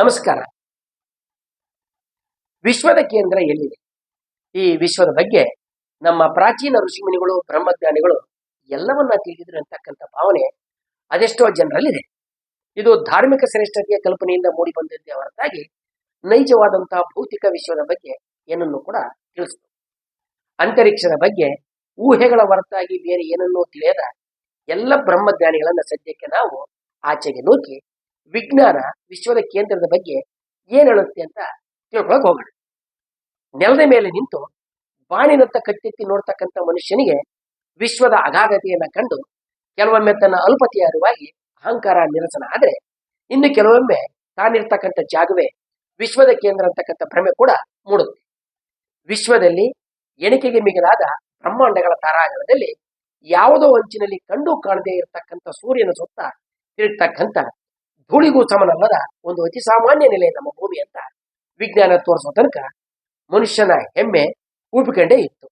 ನಮಸ್ಕಾರ. ವಿಶ್ವದ ಕೇಂದ್ರ ಎಲ್ಲಿದೆ? ಈ ವಿಶ್ವದ ಬಗ್ಗೆ ನಮ್ಮ ಪ್ರಾಚೀನ ಋಷಿಮುನಿಗಳು, ಬ್ರಹ್ಮಜ್ಞಾನಿಗಳು ಎಲ್ಲವನ್ನ ತಿಳಿದಿದ್ರು ಅಂತಕ್ಕಂಥ ಭಾವನೆ ಅದೆಷ್ಟೋ ಜನರಲ್ಲಿದೆ. ಇದು ಧಾರ್ಮಿಕ ಶ್ರೇಷ್ಠತೆಯ ಕಲ್ಪನೆಯಿಂದ ಮೂಡಿ ಬಂದಿದ್ದೇ ಹೊರತಾಗಿ ನೈಜವಾದಂತಹ ಭೌತಿಕ ವಿಶ್ವದ ಬಗ್ಗೆ ಏನನ್ನು ಕೂಡ ತಿಳಿಸಿತು. ಅಂತರಿಕ್ಷದ ಬಗ್ಗೆ ಊಹೆಗಳ ಹೊರತಾಗಿ ಬೇರೆ ಏನನ್ನೂ ತಿಳಿಯದ ಎಲ್ಲ ಬ್ರಹ್ಮಜ್ಞಾನಿಗಳನ್ನ ಸದ್ಯಕ್ಕೆ ನಾವು ಆಚೆಗೆ ನೂಕಿ ವಿಜ್ಞಾನ ವಿಶ್ವದ ಕೇಂದ್ರದ ಬಗ್ಗೆ ಏನ್ ಹೇಳುತ್ತೆ ಅಂತ ತಿಳ್ಕೊಳಕ್ ಹೋಗೋಣ. ನೆಲದ ಮೇಲೆ ನಿಂತು ಬಾಣಿನತ್ತ ಕಟ್ಟೆತ್ತಿ ನೋಡ್ತಕ್ಕಂಥ ಮನುಷ್ಯನಿಗೆ ವಿಶ್ವದ ಅಗಾಧತೆಯನ್ನ ಕಂಡು ಕೆಲವೊಮ್ಮೆ ತನ್ನ ಅಲ್ಪತೆಯ ಅರಿವಾಗಿ ಅಹಂಕಾರ ನಿರಸನ ಆದ್ರೆ ಇನ್ನು ಕೆಲವೊಮ್ಮೆ ತಾನಿರ್ತಕ್ಕಂಥ ಜಾಗವೇ ವಿಶ್ವದ ಕೇಂದ್ರ ಅಂತಕ್ಕಂಥ ಭ್ರಮೆ ಕೂಡ ಮೂಡುತ್ತೆ. ವಿಶ್ವದಲ್ಲಿ ಎಣಿಕೆಗೆ ಮಿಗಿಲಾದ ಬ್ರಹ್ಮಾಂಡಗಳ ತಾರಾಗಣದಲ್ಲಿ ಯಾವುದೋ ಅಂಚಿನಲ್ಲಿ ಕಂಡು ಕಾಣದೇ ಇರತಕ್ಕಂಥ ಸೂರ್ಯನ ಸುತ್ತ ತಿರುಗ್ತಕ್ಕಂಥ ಧೂಳಿಗೂ ಸಮನಲ್ಲದ ಒಂದು ಅತಿ ಸಾಮಾನ್ಯ ನೆಲೆ ನಮ್ಮ ಭೂಮಿ ಅಂತ ವಿಜ್ಞಾನ ತೋರಿಸೋ ತನಕ ಮನುಷ್ಯನ ಹೆಮ್ಮೆ ಊಪಿಕೊಂಡೇ ಇತ್ತು.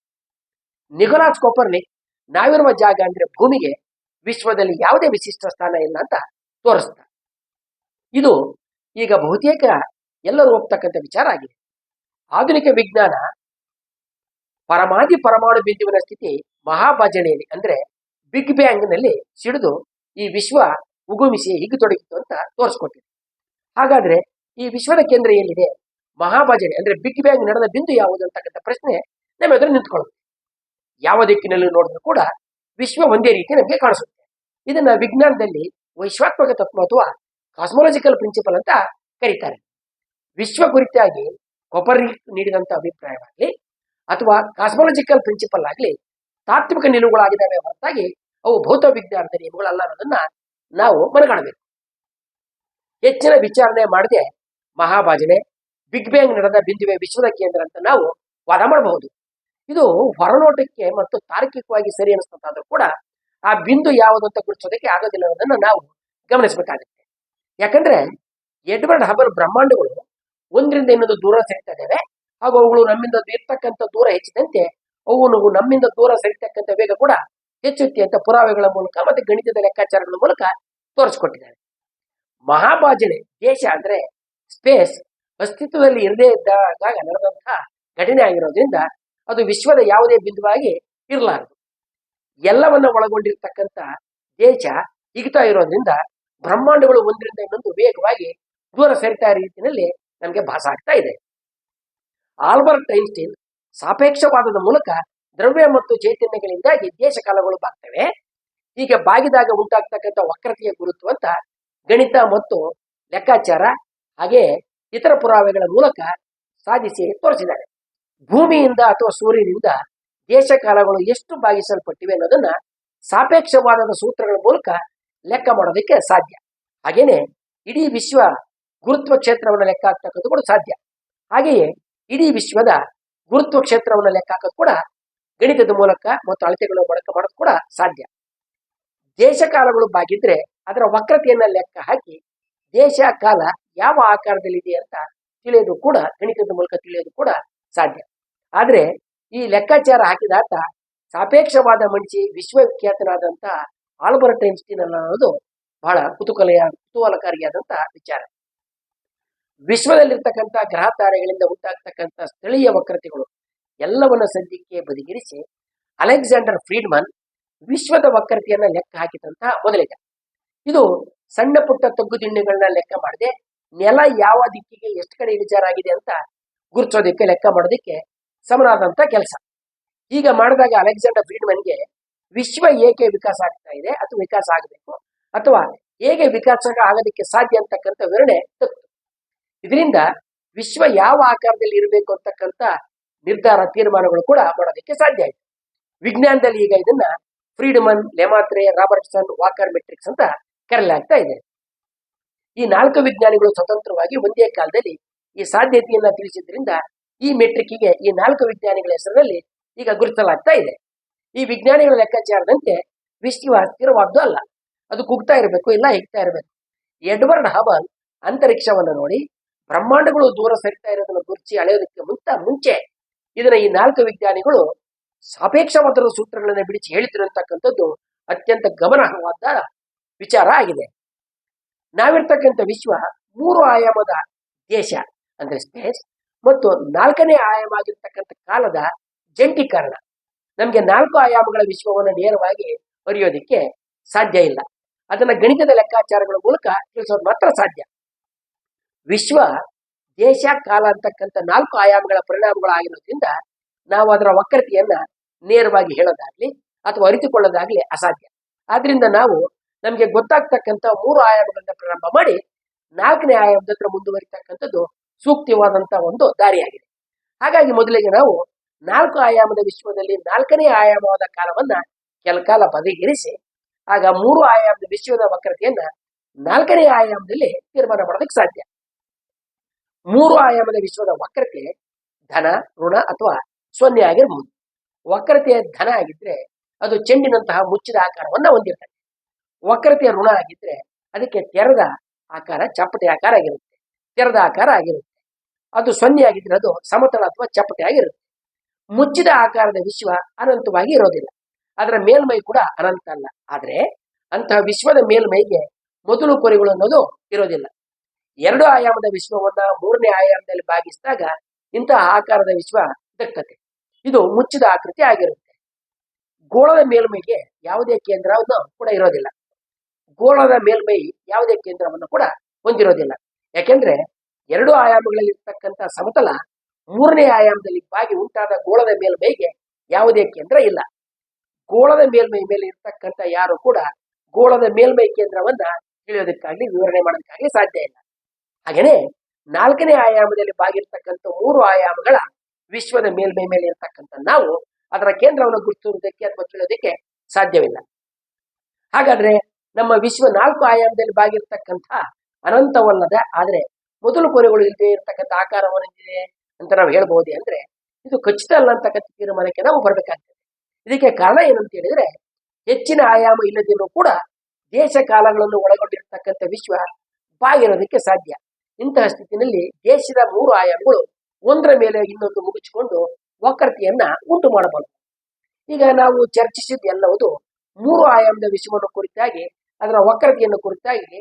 ನಿಕೋಲಾಸ್ ಕೊಪರ್ನಿ ನಾವಿರುವ ಜಾಗ ಅಂದ್ರೆ ಭೂಮಿಗೆ ವಿಶ್ವದಲ್ಲಿ ಯಾವುದೇ ವಿಶಿಷ್ಟ ಸ್ಥಾನ ಇಲ್ಲ ಅಂತ ತೋರಿಸ್ತ. ಇದು ಈಗ ಬಹುತೇಕ ಎಲ್ಲರೂ ಒಪ್ತಕ್ಕಂಥ ವಿಚಾರ ಆಗಿದೆ. ಆಧುನಿಕ ವಿಜ್ಞಾನ ಪರಮಾದಿ ಪರಮಾಣು ಬಿಂದುವಿನ ಸ್ಥಿತಿ ಮಹಾಭಜನೆಯಲ್ಲಿ ಅಂದ್ರೆ ಬಿಗ್ ಬ್ಯಾಂಗ್ನಲ್ಲಿ ಸಿಡಿದು ಈ ವಿಶ್ವ ಉಗುಮಿಸಿ ತೊಡಗಿತ್ತು ಅಂತ ತೋರಿಸ್ಕೊಟ್ಟಿದೆ ಹಾಗಾದ್ರೆ ಈ ವಿಶ್ವದ ಕೇಂದ್ರ ಎಲ್ಲಿದೆ ಮಹಾಭಜನೆ, ಅಂದ್ರೆ ಬಿಗ್ ಬ್ಯಾಂಗ್ ನಡೆದ ಬಿಂದು ಯಾವುದು ಅಂತಕ್ಕಂಥ ಪ್ರಶ್ನೆ ನಮ್ಮ ಎದುರು ನಿಂತ್ಕೊಳ್ಳುತ್ತೆ. ಯಾವ ದಿಕ್ಕಿನಲ್ಲಿ ನೋಡಿದ್ರು ಕೂಡ ವಿಶ್ವ ಒಂದೇ ರೀತಿ ನಮಗೆ ಕಾಣಿಸುತ್ತೆ. ಇದನ್ನ ವಿಜ್ಞಾನದಲ್ಲಿ ವೈಶ್ವಾತ್ಮಕ ತತ್ವ ಅಥವಾ ಕಾಸ್ಮೋಲಜಿಕಲ್ ಪ್ರಿನ್ಸಿಪಲ್ ಅಂತ ಕರೀತಾರೆ. ವಿಶ್ವ ಕುರಿತಾಗಿ ಕೊಪರ್ ನೀಡಿದಂತ ಅಭಿಪ್ರಾಯವಾಗಲಿ ಅಥವಾ ಕಾಸ್ಮೋಲಜಿಕಲ್ ಪ್ರಿನ್ಸಿಪಲ್ ಆಗಲಿ ತಾತ್ವಿಕ ನಿಲುವುಗಳಾಗಿದ್ದಾವೆ ಹೊರತಾಗಿ ಅವು ಭೌತ ವಿಜ್ಞಾನದ ನಿಯಮಗಳಲ್ಲ ಅನ್ನೋದನ್ನ ನಾವು ಮನಗಾಣಬೇಕು. ಹೆಚ್ಚಿನ ವಿಚಾರಣೆ ಮಾಡದೆ ಮಹಾಭಾಜನೆ ಬಿಗ್ ಬ್ಯಾಂಗ್ ನಡೆದ ಬಿಂದುವೆ ವಿಶ್ವದ ಕೇಂದ್ರ ಅಂತ ನಾವು ವಾದ ಮಾಡಬಹುದು. ಇದು ಹೊರನೋಟಕ್ಕೆ ಮತ್ತು ತಾರ್ಕಿಕವಾಗಿ ಸರಿ ಅನಿಸ್ತಂತಾದ್ರೂ ಕೂಡ ಆ ಬಿಂದು ಯಾವುದು ಅಂತ ಗುರುತಿಸೋದಕ್ಕೆ ಆಗೋದಿಲ್ಲ ಅನ್ನೋದನ್ನ ನಾವು ಗಮನಿಸಬೇಕಾಗುತ್ತೆ. ಯಾಕಂದ್ರೆ ಎಡ್ವರ್ಡ್ ಹಬಲ್ ಬ್ರಹ್ಮಾಂಡಗಳು ಒಂದರಿಂದ ಇನ್ನೊಂದು ದೂರ ಸರಿತಾ ಇದ್ದಾವೆ. ಹಾಗೂ ಅವುಗಳು ನಮ್ಮಿಂದ ಇರ್ತಕ್ಕಂಥ ದೂರ ಹೆಚ್ಚಿದಂತೆ ಅವು ನಮ್ಮಿಂದ ದೂರ ಸರಿತಕ್ಕಂಥ ವೇಗ ಕೂಡ ಹೆಚ್ಚುತ್ತೆ ಅಂತ ಪುರಾವೆಗಳ ಮೂಲಕ ಮತ್ತೆ ಗಣಿತದ ಲೆಕ್ಕಾಚಾರಗಳ ಮೂಲಕ ತೋರಿಸ್ಕೊಟ್ಟಿದ್ದಾರೆ. ಮಹಾಭಾಜನೆ, ದೇಶ ಅಂದ್ರೆ ಸ್ಪೇಸ್ ಅಸ್ತಿತ್ವದಲ್ಲಿ ಇರದೇ ಇದ್ದಾಗ ನಡೆದಂತಹ ಘಟನೆ ಆಗಿರೋದ್ರಿಂದ ಅದು ವಿಶ್ವದ ಯಾವುದೇ ಬಿಂದುವಾಗಿ ಇರಲಾರದು. ಎಲ್ಲವನ್ನ ಒಳಗೊಂಡಿರ್ತಕ್ಕಂಥ ದೇಶ ಹಿಗ್ತಾ ಇರೋದ್ರಿಂದ ಬ್ರಹ್ಮಾಂಡಗಳು ಒಂದರಿಂದ ಇನ್ನೊಂದು ವೇಗವಾಗಿ ದೂರ ಸರಿತಾ ರೀತಿಯಲ್ಲಿ ನಮಗೆ ಭಾಸ ಆಗ್ತಾ ಇದೆ. ಆಲ್ಬರ್ಟ್ ಐನ್ಸ್ಟೀನ್ ಸಾಪೇಕ್ಷವಾದದ ಮೂಲಕ ದ್ರವ್ಯ ಮತ್ತು ಚೈತನ್ಯಗಳಿಂದಾಗಿ ದೇಶಕಾಲಗಳು ಬಾಗ್ತವೆ ಹೀಗೆ ಬಾಗಿದಾಗ ಉಂಟಾಗ್ತಕ್ಕಂಥ ವಕ್ರತೆಯ ಗುರುತು ಅಂತ ಗಣಿತ ಮತ್ತು ಲೆಕ್ಕಾಚಾರ ಹಾಗೆ ಇತರ ಪುರಾವೆಗಳ ಮೂಲಕ ಸಾಧಿಸಿ ತೋರಿಸಿದ್ದಾರೆ. ಭೂಮಿಯಿಂದ ಅಥವಾ ಸೂರ್ಯನಿಂದ ದೇಶಕಾಲಗಳು ಎಷ್ಟು ಭಾಗಿಸಲ್ಪಟ್ಟಿವೆ ಅನ್ನೋದನ್ನ ಸಾಪೇಕ್ಷವಾದದ ಸೂತ್ರಗಳ ಮೂಲಕ ಲೆಕ್ಕ ಮಾಡೋದಕ್ಕೆ ಸಾಧ್ಯ. ಹಾಗೇನೆ ಇಡೀ ವಿಶ್ವ ಗುರುತ್ವ ಕ್ಷೇತ್ರವನ್ನು ಲೆಕ್ಕ ಹಾಕ್ತಕ್ಕಂಥ ಕೂಡ ಸಾಧ್ಯ. ಹಾಗೆಯೇ ಇಡೀ ವಿಶ್ವದ ಗುರುತ್ವ ಕ್ಷೇತ್ರವನ್ನು ಲೆಕ್ಕ ಹಾಕೋದು ಕೂಡ ಗಣಿತದ ಮೂಲಕ ಮತ್ತು ಅಳತೆಗಳ ಮೂಲಕ ಮಾಡೋದು ಕೂಡ ಸಾಧ್ಯ. ದೇಶಕಾಲಗಳು ಬಾಗಿದ್ರೆ ಅದರ ವಕ್ರತೆಯನ್ನ ಲೆಕ್ಕ ಹಾಕಿ ದೇಶ ಕಾಲ ಯಾವ ಆಕಾರದಲ್ಲಿದೆ ಅಂತ ತಿಳಿಯೋದು ಕೂಡ ಗಣಿತದ ಮೂಲಕ ತಿಳಿಯೋದು ಕೂಡ ಸಾಧ್ಯ. ಆದ್ರೆ ಈ ಲೆಕ್ಕಾಚಾರ ಹಾಕಿದಾತ ಸಾಪೇಕ್ಷವಾದ ಮನುಷ್ಯ ವಿಶ್ವವಿಖ್ಯಾತನಾದಂಥ ಆಲ್ಬರ್ಟ್ ಐನ್ಸ್ಟೀನ್ ಅನ್ನೋದು ಬಹಳ ಕುತೂಹಲೆಯ ಕುತೂಹಲಕಾರಿಯಾದಂಥ ವಿಚಾರ. ವಿಶ್ವದಲ್ಲಿರ್ತಕ್ಕಂಥ ಗ್ರಹ ತಾರೆಗಳಿಂದ ಉಂಟಾಗ್ತಕ್ಕಂಥ ಸ್ಥಳೀಯ ವಕ್ರತೆಗಳು ಎಲ್ಲವನ್ನ ಸದ್ಯಕ್ಕೆ ಬದಿಗಿರಿಸಿ ಅಲೆಕ್ಸಾಂಡರ್ ಫ್ರೀಡ್ಮನ್ ವಿಶ್ವದ ವಕ್ರತೆಯನ್ನ ಲೆಕ್ಕ ಹಾಕಿದಂತ ಮೊದಲಿಗ. ಇದು ಸಣ್ಣ ಪುಟ್ಟ ತಗ್ಗುದಿಣ್ಣುಗಳನ್ನ ಲೆಕ್ಕ ಮಾಡದೆ ನೆಲ ಯಾವ ದಿಕ್ಕಿಗೆ ಎಷ್ಟು ಕಡೆ ಇಳಿಜಾರ ಆಗಿದೆ ಅಂತ ಗುರುತಿಸೋದಕ್ಕೆ ಲೆಕ್ಕ ಮಾಡೋದಕ್ಕೆ ಸಮನಾದಂತ ಕೆಲಸ. ಈಗ ಮಾಡಿದಾಗ ಅಲೆಕ್ಸಾಂಡರ್ ಫ್ರೀಡ್ಮನ್ಗೆ ವಿಶ್ವ ಏಕೆ ವಿಕಾಸ ಆಗ್ತಾ ಇದೆ ಅಥವಾ ವಿಕಾಸ ಆಗಬೇಕು ಅಥವಾ ಹೇಗೆ ವಿಕಾಸ ಆಗೋದಕ್ಕೆ ಸಾಧ್ಯ ಅಂತಕ್ಕಂಥ ವಿವರಣೆ ತತ್ತು. ಇದರಿಂದ ವಿಶ್ವ ಯಾವ ಆಕಾರದಲ್ಲಿ ಇರಬೇಕು ಅಂತಕ್ಕಂಥ ನಿರ್ಧಾರ ತೀರ್ಮಾನಗಳು ಕೂಡ ಮಾಡೋದಕ್ಕೆ ಸಾಧ್ಯ ಆಯಿತು. ವಿಜ್ಞಾನದಲ್ಲಿ ಈಗ ಇದನ್ನ Friedmann, Lemaitre, Robertson, Walker metrics ಅಂತ ಕರೆಯಲಾಗ್ತಾ ಇದೆ. ಈ ನಾಲ್ಕು ವಿಜ್ಞಾನಿಗಳು ಸ್ವತಂತ್ರವಾಗಿ ಒಂದೇ ಕಾಲದಲ್ಲಿ ಈ ಸಾಧ್ಯತೆಯನ್ನ ತಿಳಿಸಿದ್ರಿಂದ ಈ ಮೆಟ್ರಿಕ್ಕಿಗೆ ಈ ನಾಲ್ಕು ವಿಜ್ಞಾನಿಗಳ ಹೆಸರಿನಲ್ಲಿ ಈಗ ಗುರುತಿಸಲಾಗ್ತಾ ಇದೆ. ಈ ವಿಜ್ಞಾನಿಗಳ ಲೆಕ್ಕಾಚಾರದಂತೆ ವಿಶ್ವ ಸ್ಥಿರವಾದ್ದು ಅಲ್ಲ. ಅದು ಕುಗ್ತಾ ಇರಬೇಕು, ಇಲ್ಲ ಹಿಗ್ತಾ ಇರಬೇಕು. ಎಡ್ವರ್ಡ್ ಹಬಲ್ ಅಂತರಿಕ್ಷವನ್ನು ನೋಡಿ ಬ್ರಹ್ಮಾಂಡಗಳು ದೂರ ಸರಿತಾ ಇರೋದನ್ನು ಗುರುತಿಸಿ ಅಳೆಯೋದಕ್ಕೆ ಮುಂತ ಮುಂಚೆ ಇದನ್ನ ಈ ನಾಲ್ಕು ವಿಜ್ಞಾನಿಗಳು ಸಾಪೇಕ್ಷವಾದ ಸೂತ್ರಗಳನ್ನು ಬಿಡಿಸಿ ಹೇಳ್ತಿರತಕ್ಕಂಥದ್ದು ಅತ್ಯಂತ ಗಮನಾರ್ಹವಾದ ವಿಚಾರ ಆಗಿದೆ. ನಾವಿರ್ತಕ್ಕಂಥ ವಿಶ್ವ ಮೂರು ಆಯಾಮದ ದೇಶ ಅಂದ್ರೆ ಸ್ಪೇಸ್ ಮತ್ತು ನಾಲ್ಕನೇ ಆಯಾಮ ಆಗಿರ್ತಕ್ಕಂಥ ಕಾಲದ ಜಂಟೀಕರಣ ನಮಗೆ ನಾಲ್ಕು ಆಯಾಮಗಳ ವಿಶ್ವವನ್ನು ನೇರವಾಗಿ ಬರೆಯೋದಕ್ಕೆ ಸಾಧ್ಯ ಇಲ್ಲ. ಅದನ್ನ ಗಣಿತದ ಲೆಕ್ಕಾಚಾರಗಳ ಮೂಲಕ ತಿಳಿಸೋದು ಮಾತ್ರ ಸಾಧ್ಯ. ವಿಶ್ವ ದೇಶ ಕಾಲ ಅಂತಕ್ಕಂಥ ನಾಲ್ಕು ಆಯಾಮಗಳ ಪರಿಣಾಮಗಳಾಗಿರೋದ್ರಿಂದ ನಾವು ಅದರ ವಕ್ರತೆಯನ್ನ ನೇರವಾಗಿ ಹೇಳೋದಾಗ್ಲಿ ಅಥವಾ ಅರಿತುಕೊಳ್ಳೋದಾಗ್ಲಿ ಅಸಾಧ್ಯ. ಆದ್ರಿಂದ ನಾವು ನಮಗೆ ಗೊತ್ತಾಗ್ತಕ್ಕಂಥ ಮೂರು ಆಯಾಮಗಳಿಂದ ಪ್ರಾರಂಭ ಮಾಡಿ ನಾಲ್ಕನೇ ಆಯಾಮದ ಹತ್ರ ಮುಂದುವರಿತಕ್ಕಂಥದ್ದು ಸೂಕ್ತವಾದಂತ ಒಂದು ದಾರಿಯಾಗಿದೆ. ಹಾಗಾಗಿ ಮೊದಲಿಗೆ ನಾವು ನಾಲ್ಕು ಆಯಾಮದ ವಿಶ್ವದಲ್ಲಿ ನಾಲ್ಕನೇ ಆಯಾಮವಾದ ಕಾಲವನ್ನ ಕೆಲ ಕಾಲ ಬದಿಗಿರಿಸಿ ಆಗ ಮೂರು ಆಯಾಮದ ವಿಶ್ವದ ವಕ್ರತೆಯನ್ನ ನಾಲ್ಕನೇ ಆಯಾಮದಲ್ಲಿ ತೀರ್ಮಾನ ಮಾಡೋದಕ್ಕೆ ಸಾಧ್ಯ. ಮೂರು ಆಯಾಮದ ವಿಶ್ವದ ವಕ್ರತೆ ಧನ, ಋಣ ಅಥವಾ ಸೊನ್ನೆ ಆಗಿರಬಹುದು ವಕ್ರತೆಯ ಧನ ಆಗಿದ್ರೆ ಅದು ಚೆಂಡಿನಂತಹ ಮುಚ್ಚಿದ ಆಕಾರವನ್ನ ಹೊಂದಿರ್ತದೆ. ವಕ್ರತೆಯ ಋಣ ಆಗಿದ್ರೆ ಅದಕ್ಕೆ ತೆರೆದ ಆಕಾರ, ಚಪ್ಪಟೆ ಆಕಾರ ಆಗಿರುತ್ತೆ. ತೆರೆದ ಆಕಾರ ಆಗಿರುತ್ತೆ. ಅದು ಸೊನ್ನೆ ಆಗಿದ್ರೆ ಅದು ಸಮತಲ ಅಥವಾ ಚಪ್ಪಟೆ ಆಗಿರುತ್ತೆ. ಮುಚ್ಚಿದ ಆಕಾರದ ವಿಶ್ವ ಅನಂತವಾಗಿ ಇರೋದಿಲ್ಲ. ಅದರ ಮೇಲ್ಮೈ ಕೂಡ ಅನಂತ ಅಲ್ಲ. ಆದ್ರೆ ಅಂತಹ ವಿಶ್ವದ ಮೇಲ್ಮೈಗೆ ಮೊದಲು ಕೊರೆಗಳು ಅನ್ನೋದು ಇರೋದಿಲ್ಲ. ಎರಡು ಆಯಾಮದ ವಿಶ್ವವನ್ನ ಮೂರನೇ ಆಯಾಮದಲ್ಲಿ ಭಾಗಿಸಿದಾಗ ಇಂತಹ ಆಕಾರದ ವಿಶ್ವ ದಕ್ಕತೆ. ಇದು ಮುಚ್ಚಿದ ಆಕೃತಿ ಆಗಿರುತ್ತೆ. ಗೋಳದ ಮೇಲ್ಮೈಗೆ ಯಾವುದೇ ಕೇಂದ್ರವನ್ನು ಕೂಡ ಇರೋದಿಲ್ಲ. ಗೋಳದ ಮೇಲ್ಮೈ ಯಾವುದೇ ಕೇಂದ್ರವನ್ನು ಕೂಡ ಹೊಂದಿರೋದಿಲ್ಲ. ಯಾಕೆಂದ್ರೆ ಎರಡು ಆಯಾಮಗಳಲ್ಲಿ ಇರ್ತಕ್ಕಂಥ ಸಮತಲ ಮೂರನೇ ಆಯಾಮದಲ್ಲಿ ಬಾಗಿ ಉಂಟಾದ ಗೋಳದ ಮೇಲ್ಮೈಗೆ ಯಾವುದೇ ಕೇಂದ್ರ ಇಲ್ಲ. ಗೋಳದ ಮೇಲ್ಮೈ ಮೇಲೆ ಇರ್ತಕ್ಕಂಥ ಯಾರು ಕೂಡ ಗೋಳದ ಮೇಲ್ಮೈ ಕೇಂದ್ರವನ್ನ ತಿಳಿಯೋದಕ್ಕಾಗ್ಲಿ, ವಿವರಣೆ ಮಾಡೋದಕ್ಕಾಗ್ಲಿ ಸಾಧ್ಯ ಇಲ್ಲ. ಹಾಗೇನೆ ನಾಲ್ಕನೇ ಆಯಾಮದಲ್ಲಿ ಬಾಗಿರ್ತಕ್ಕಂಥ ಮೂರು ಆಯಾಮಗಳ ವಿಶ್ವದ ಮೇಲ್ಮೈ ಮೇಲೆ ಇರ್ತಕ್ಕಂಥ ನಾವು ಅದರ ಕೇಂದ್ರವನ್ನು ಗುರುತಿಸುವುದಕ್ಕೆ ಅಥವಾ ತಿಳಿಯೋದಕ್ಕೆ ಸಾಧ್ಯವಿಲ್ಲ. ಹಾಗಾದ್ರೆ ನಮ್ಮ ವಿಶ್ವ ನಾಲ್ಕು ಆಯಾಮದಲ್ಲಿ ಬಾಗಿರ್ತಕ್ಕಂಥ ಅನಂತವಲ್ಲದ, ಆದ್ರೆ ಮೊದಲು ಕೊನೆಗಳು ಇಲ್ಲದೆ ಇರತಕ್ಕಂಥ ಆಕಾರವನ್ನಿದೆ ಅಂತ ನಾವು ಹೇಳ್ಬಹುದೇ ಅಂದ್ರೆ ಇದು ಖಚಿತ ಅಲ್ಲ ಅಂತಕ್ಕಂಥ ತೀರ್ಮಾನಕ್ಕೆ ನಾವು ಬರಬೇಕಾಗ್ತದೆ. ಇದಕ್ಕೆ ಕಾರಣ ಏನಂತ ಹೇಳಿದ್ರೆ ಹೆಚ್ಚಿನ ಆಯಾಮ ಇಲ್ಲದಿರೋ ಕೂಡ ದೇಶ ಕಾಲಗಳನ್ನು ಒಳಗೊಂಡಿರ್ತಕ್ಕಂಥ ವಿಶ್ವ ಬಾಗಿರೋದಕ್ಕೆ ಸಾಧ್ಯ. ಇಂತಹ ಸ್ಥಿತಿನಲ್ಲಿ ದೇಶದ ಮೂರು ಆಯಾಮಗಳು, ಒಂದರ ಮೇಲೆ ಇನ್ನೊಂದು ಮುಗಿಸಿಕೊಂಡು ವಕ್ರತೆಯನ್ನ ಉಂಟು ಮಾಡಬಾರದು ಈಗ ನಾವು ಚರ್ಚಿಸಿದ ಎಲ್ಲವುದು ಮೂರು ಆಯಾಮದ ವಿಶ್ವವನ್ನು ಕುರಿತಾಗಿ, ಅದರ ವಕ್ರತೆಯನ್ನು ಕುರಿತಾಗಿ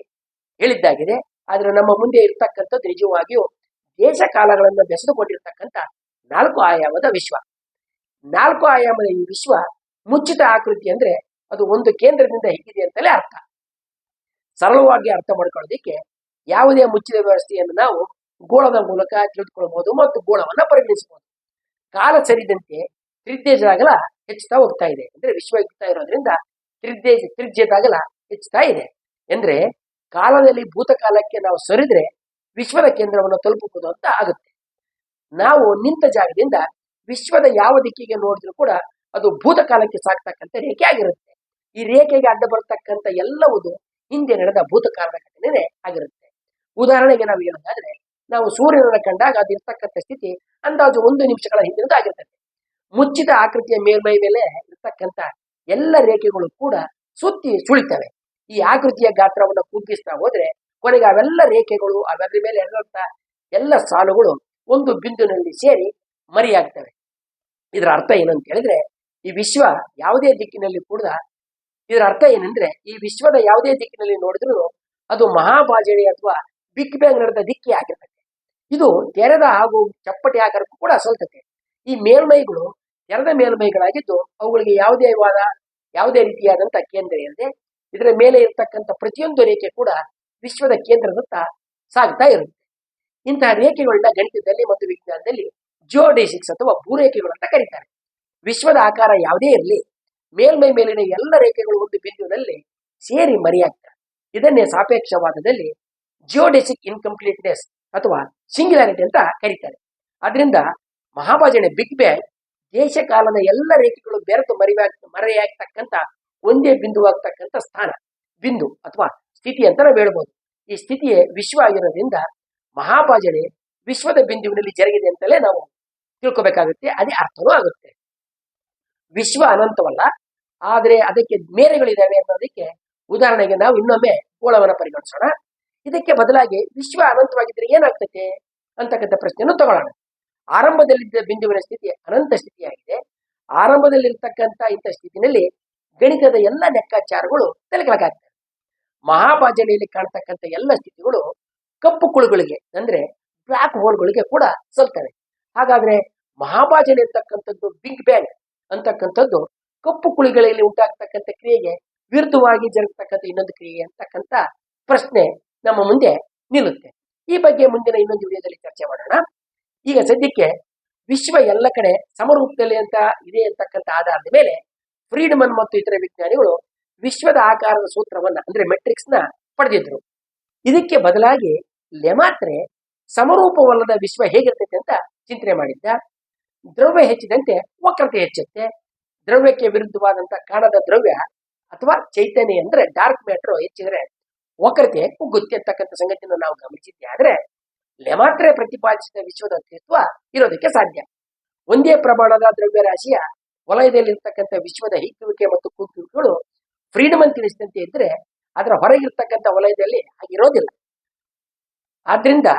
ಹೇಳಿದ್ದಾಗಿದೆ. ಆದ್ರೆ ನಮ್ಮ ಮುಂದೆ ಇರತಕ್ಕಂಥದ್ದು ನಿಜವಾಗಿಯೂ ದೇಶ ಕಾಲಗಳನ್ನು ಬೆಸೆದುಕೊಂಡಿರ್ತಕ್ಕಂಥ ನಾಲ್ಕು ಆಯಾಮದ ವಿಶ್ವ. ನಾಲ್ಕು ಆಯಾಮದ ಈ ವಿಶ್ವ ಮುಚ್ಚಿತ ಆಕೃತಿ ಅಂದ್ರೆ ಅದು ಒಂದು ಕೇಂದ್ರದಿಂದ ಹೇಗಿದೆ ಅಂತಲೇ ಅರ್ಥ. ಸರಳವಾಗಿ ಅರ್ಥ ಮಾಡ್ಕೊಳ್ಳೋದಿಕ್ಕೆ ಯಾವುದೇ ಮುಚ್ಚಿದ ವ್ಯವಸ್ಥೆಯನ್ನು ನಾವು ಗೋಳದ ಮೂಲಕ ತಿಳಿದುಕೊಳ್ಳಬಹುದು ಮತ್ತು ಗೋಳವನ್ನು ಪರಿಗಣಿಸಬಹುದು. ಕಾಲ ಸರಿದಂತೆ ತ್ರಿಜ್ಯದ ಅಗಲ ಹೆಚ್ಚುತ್ತಾ ಹೋಗ್ತಾ ಇದೆ. ಅಂದ್ರೆ ವಿಶ್ವ ಹೆಚ್ಚುತ್ತಾ ಇರೋದ್ರಿಂದ ತ್ರಿಜ್ಯ, ತ್ರಿಜ್ಯದ ಅಗಲ ಹೆಚ್ಚುತ್ತಾ ಇದೆ. ಅಂದ್ರೆ ಕಾಲದಲ್ಲಿ ಭೂತಕಾಲಕ್ಕೆ ನಾವು ಸರಿದ್ರೆ ವಿಶ್ವದ ಕೇಂದ್ರವನ್ನು ತಲುಪಬಹುದು ಅಂತ ಆಗುತ್ತೆ. ನಾವು ನಿಂತ ಜಾಗದಿಂದ ವಿಶ್ವದ ಯಾವ ದಿಕ್ಕಿಗೆ ನೋಡಿದ್ರು ಕೂಡ ಅದು ಭೂತಕಾಲಕ್ಕೆ ಸಾಕ್ತಕ್ಕಂಥ ರೇಖೆ ಆಗಿರುತ್ತೆ. ಈ ರೇಖೆಗೆ ಅಡ್ಡ ಬರ್ತಕ್ಕಂಥ ಎಲ್ಲವುದು ಹಿಂದೆ ನಡೆದ ಭೂತಕಾಲದ ಘಟನೆ ಆಗಿರುತ್ತೆ. ಉದಾಹರಣೆಗೆ ನಾವು ಹೇಳೋದಾದ್ರೆ ನಾವು ಸೂರ್ಯನನ್ನು ಕಂಡಾಗ ಅದು ಇರ್ತಕ್ಕಂಥ ಸ್ಥಿತಿ ಅಂದಾಜು ಒಂದು ನಿಮಿಷಗಳ ಹಿಂದಿನದು ಆಗಿರ್ತದೆ. ಮುಚ್ಚಿದ ಆಕೃತಿಯ ಮೇಲ್ಮೈ ಮೇಲೆ ಇರ್ತಕ್ಕಂಥ ಎಲ್ಲ ರೇಖೆಗಳು ಕೂಡ ಸುತ್ತಿ ಸುಳಿತವೆ. ಈ ಆಕೃತಿಯ ಗಾತ್ರವನ್ನು ಕುಗ್ಗಿಸ್ತಾ ಹೋದ್ರೆ ಕೊನೆಗೆ ಅವೆಲ್ಲ ರೇಖೆಗಳು ಅವೆಲ್ಲರ ಮೇಲೆ ಇರುವಂತ ಎಲ್ಲ ಸಾಲುಗಳು ಒಂದು ಬಿಂದುನಲ್ಲಿ ಸೇರಿ ಮರಿಯಾಗ್ತವೆ. ಇದರ ಅರ್ಥ ಏನಂತ ಹೇಳಿದ್ರೆ, ಈ ವಿಶ್ವ ಯಾವುದೇ ದಿಕ್ಕಿನಲ್ಲಿ ಕೂಡ, ಇದರ ಅರ್ಥ ಏನಂದ್ರೆ, ಈ ವಿಶ್ವದ ಯಾವುದೇ ದಿಕ್ಕಿನಲ್ಲಿ ನೋಡಿದ್ರು ಅದು ಮಹಾಭಾಜನೆ ಅಥವಾ ಬಿಗ್ ಬ್ಯಾಂಗ್ ನಡೆದ ದಿಕ್ಕಿ ಆಗಿರ್ತದೆ ಇದು ತೆರೆದ ಹಾಗೂ ಚಪ್ಪಟೆ ಆಕಾರಕ್ಕೂ ಕೂಡ ಸಲ್ತತೆ ಈ ಮೇಲ್ಮೈಗಳು ತೆರೆದ ಮೇಲ್ಮೈಗಳಾಗಿದ್ದು ಅವುಗಳಿಗೆ ಯಾವುದೇ ವಾದ, ಯಾವುದೇ ರೀತಿಯಾದಂತ ಕೇಂದ್ರ ಇರದೆ ಇದರ ಮೇಲೆ ಇರತಕ್ಕಂಥ ಪ್ರತಿಯೊಂದು ರೇಖೆ ಕೂಡ ವಿಶ್ವದ ಕೇಂದ್ರದತ್ತ ಸಾಗ್ತಾ ಇರುತ್ತೆ. ಇಂತಹ ರೇಖೆಗಳನ್ನ ಗಣಿತದಲ್ಲಿ ಮತ್ತು ವಿಜ್ಞಾನದಲ್ಲಿ ಜಿಯೋಡೇಸಿಕ್ಸ್ ಅಥವಾ ಭೂರೇಖೆಗಳು ಅಂತ ಕರೀತಾರೆ. ವಿಶ್ವದ ಆಕಾರ ಯಾವುದೇ ಇರಲಿ, ಮೇಲ್ಮೈ ಮೇಲಿನ ಎಲ್ಲ ರೇಖೆಗಳು ಒಂದು ಬಿಂದುವಿನಲ್ಲಿ ಸೇರಿ ಮರೆಯಾಗ್ತವೆ. ಇದನ್ನೇ ಸಾಪೇಕ್ಷವಾದದಲ್ಲಿ ಜಿಯೋಡೆಸಿಕ್ ಇನ್ಕಂಪ್ಲೀಟ್ನೆಸ್ ಅಥವಾ ಸಿಂಗ್ಯುಲಾರಿಟಿ ಅಂತ ಕರೀತಾರೆ. ಅದರಿಂದ ಮಹಾಭಾಜನೆ ಬಿಗ್ ಬ್ಯಾಂಗ್ ದೇಶ ಕಾಲದ ಎಲ್ಲ ರೇಖೆಗಳು ಬೆರೆತು ಮರಿವಾಗ ಮರೆಯಾಗ್ತಕ್ಕಂಥ, ಒಂದೇ ಬಿಂದುವಾಗ್ತಕ್ಕಂಥ ಸ್ಥಾನ, ಬಿಂದು ಅಥವಾ ಸ್ಥಿತಿ ಅಂತ ನಾವು ಹೇಳ್ಬೋದು. ಈ ಸ್ಥಿತಿಯೇ ವಿಶ್ವ ಆಗಿರೋದ್ರಿಂದ ಮಹಾಭಾಜನೆ ವಿಶ್ವದ ಬಿಂದುವಿನಲ್ಲಿ ಜರುಗಿದೆ ಅಂತಲೇ ನಾವು ತಿಳ್ಕೊಬೇಕಾಗುತ್ತೆ, ಅದೇ ಅರ್ಥವೂ ಆಗುತ್ತೆ. ವಿಶ್ವ ಅನಂತವಲ್ಲ, ಆದರೆ ಅದಕ್ಕೆ ಮೇರೆಗಳಿದ್ದಾವೆ ಅನ್ನೋದಕ್ಕೆ ಉದಾಹರಣೆಗೆ ನಾವು ಇನ್ನೊಮ್ಮೆ ಗೋಳವನ್ನು ಪರಿಗಣಿಸೋಣ. ಇದಕ್ಕೆ ಬದಲಾಗಿ ವಿಶ್ವ ಅನಂತವಾಗಿದ್ದರೆ ಏನಾಗ್ತದೆ? ಅಂತಕ್ಕಂಥ ಪ್ರಶ್ನೆಯನ್ನು ತಗೊಳ್ಳೋಣ. ಆರಂಭದಲ್ಲಿದ್ದ ಬಿಂದುವಿನ ಸ್ಥಿತಿ ಅನಂತ ಸ್ಥಿತಿಯಾಗಿದೆ. ಆರಂಭದಲ್ಲಿರ್ತಕ್ಕಂಥ ಇಂಥ ಸ್ಥಿತಿನಲ್ಲಿ ಗಣಿತದ ಎಲ್ಲ ಲೆಕ್ಕಾಚಾರಗಳು ತಲೆಗಳಾಗ್ತವೆ ಮಹಾಭಾಜನೆಯಲ್ಲಿ ಕಾಣ್ತಕ್ಕಂಥ ಎಲ್ಲ ಸ್ಥಿತಿಗಳು ಕಪ್ಪು ಕುಳುಗಳಿಗೆ, ಅಂದ್ರೆ ಬ್ಲಾಕ್ ಹೋಲ್ಗಳಿಗೆ ಕೂಡ ಸಲ್ತವೆ. ಹಾಗಾದ್ರೆ ಮಹಾಭಾಜನೆ ಇರ್ತಕ್ಕಂಥದ್ದು ಬಿಗ್ ಬ್ಯಾಂಗ್ ಅಂತಕ್ಕಂಥದ್ದು ಕಪ್ಪು ಕುಳಿಗಳಲ್ಲಿ ಉಂಟಾಗ್ತಕ್ಕಂಥ ಕ್ರಿಯೆಗೆ ವಿರುದ್ಧವಾಗಿ ಜರುಗ್ತಕ್ಕಂಥ ಇನ್ನೊಂದು ಕ್ರಿಯೆ ಅಂತಕ್ಕಂಥ ಪ್ರಶ್ನೆ ನಮ್ಮ ಮುಂದೆ ನಿಲ್ಲುತ್ತೆ. ಈ ಬಗ್ಗೆ ಮುಂದಿನ ಇನ್ನೊಂದು ವಿಡಿಯೋದಲ್ಲಿ ಚರ್ಚೆ ಮಾಡೋಣ. ಈಗ ಸದ್ಯಕ್ಕೆ ವಿಶ್ವ ಎಲ್ಲ ಕಡೆ ಸಮರೂಪದಲ್ಲಿ ಅಂತ ಇದೆ ಅಂತಕ್ಕಂಥ ಆಧಾರದ ಮೇಲೆ ಫ್ರೀಡಮನ್ ಮತ್ತು ಇತರ ವಿಜ್ಞಾನಿಗಳು ವಿಶ್ವದ ಆಕಾರದ ಸೂತ್ರವನ್ನ, ಅಂದ್ರೆ ಮೆಟ್ರಿಕ್ಸ್ನ ಪಡೆದಿದ್ರು. ಇದಕ್ಕೆ ಬದಲಾಗಿ ಲೆಮಾತ್ರೆ ಸಮರೂಪವಲ್ಲದ ವಿಶ್ವ ಹೇಗಿರ್ತೈತೆ ಅಂತ ಚಿಂತನೆ ಮಾಡಿದ್ದ. ದ್ರವ್ಯ ಹೆಚ್ಚಿದಂತೆ ವಕ್ರತೆ ಹೆಚ್ಚುತ್ತೆ. ದ್ರವ್ಯಕ್ಕೆ ವಿರುದ್ಧವಾದಂತಹ ಕಾಣದ ದ್ರವ್ಯ ಅಥವಾ ಚೈತನ್ಯ ಅಂದ್ರೆ ಡಾರ್ಕ್ ಮ್ಯಾಟರ್ ಹೆಚ್ಚಿದ್ರೆ ವಕ್ರತೆ ಕುಗ್ಗುತ್ತೆ ಅಂತಕ್ಕಂಥ ಸಂಗತಿಯನ್ನು ನಾವು ಗಮನಿಸಿದ್ದೆ ಆದ್ರೆ ಲೆಮಾತ್ರೆ ಪ್ರತಿಪಾದಿಸಿದ ವಿಶ್ವದ ಅಸ್ತಿತ್ವ ಇರೋದಕ್ಕೆ ಸಾಧ್ಯ. ಒಂದೇ ಪ್ರಮಾಣದ ದ್ರವ್ಯರಾಶಿಯ ವಲಯದಲ್ಲಿರ್ತಕ್ಕಂಥ ವಿಶ್ವದ ಹಿಗ್ಗುವಿಕೆ ಮತ್ತು ಕುಗ್ಗುವಿಕೆಗಳು ಫ್ರೀಡಮನ್ ತಿಳಿಸಿದಂತೆ ಇದ್ರೆ ಅದರ ಹೊರಗಿರ್ತಕ್ಕಂಥ ವಲಯದಲ್ಲಿ ಆಗಿರೋದಿಲ್ಲ ಆದ್ರಿಂದ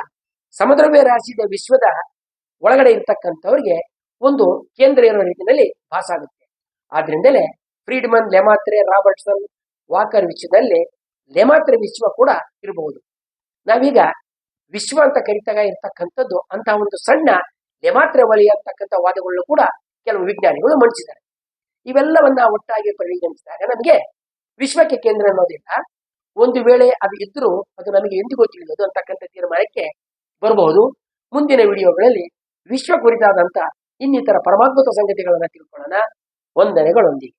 ಸಮದ್ರವ್ಯ ರಾಶಿಯ ವಿಶ್ವದ ಒಳಗಡೆ ಇರ್ತಕ್ಕಂಥವ್ರಿಗೆ ಒಂದು ಕೇಂದ್ರ ಇರೋ ರೀತಿಯಲ್ಲಿ ಭಾಸ ಆಗುತ್ತೆ. ಆದ್ರಿಂದಲೇ ಫ್ರೀಡ್ಮನ್ ಲೆಮಾತ್ರೆ ರಾಬರ್ಟ್ಸನ್ ವಾಕರ್ ವಿಶ್ವದಲ್ಲಿ ಲೆಮಾತ್ರೆ ವಿಶ್ವ ಕೂಡ ಇರಬಹುದು. ನಾವೀಗ ವಿಶ್ವ ಅಂತ ಕರಿತಾಗ ಇರ್ತಕ್ಕಂಥದ್ದು ಅಂತಹ ಒಂದು ಸಣ್ಣ ಲೆಮಾತ್ರ ವಲಯ ಅಂತಕ್ಕಂಥ ವಾದಗಳನ್ನು ಕೂಡ ಕೆಲವು ವಿಜ್ಞಾನಿಗಳು ಮಂಡಿಸಿದ್ದಾರೆ. ಇವೆಲ್ಲವನ್ನ ಒಟ್ಟಾಗಿ ಪರಿಗಣಿಸಿದಾಗ ನಮಗೆ ವಿಶ್ವಕ್ಕೆ ಕೇಂದ್ರ ಅನ್ನೋದಿಲ್ಲ. ಒಂದು ವೇಳೆ ಅದು ಇದ್ರೂ ಅದು ನಮಗೆ ಎಂದಿಗೂ ತಿಳಿಯೋದು ಅಂತಕ್ಕಂಥ ತೀರ್ಮಾನಕ್ಕೆ ಬರಬಹುದು ಮುಂದಿನ ವಿಡಿಯೋಗಳಲ್ಲಿ ವಿಶ್ವ ಕುರಿತಾದಂತ ಇನ್ನಿತರ ಪರಮಾತ್ಮತ ಸಂಗತಿಗಳನ್ನ ತಿಳ್ಕೊಳ್ಳೋಣ. ವಂದನೆಗಳೊಂದಿಗೆ.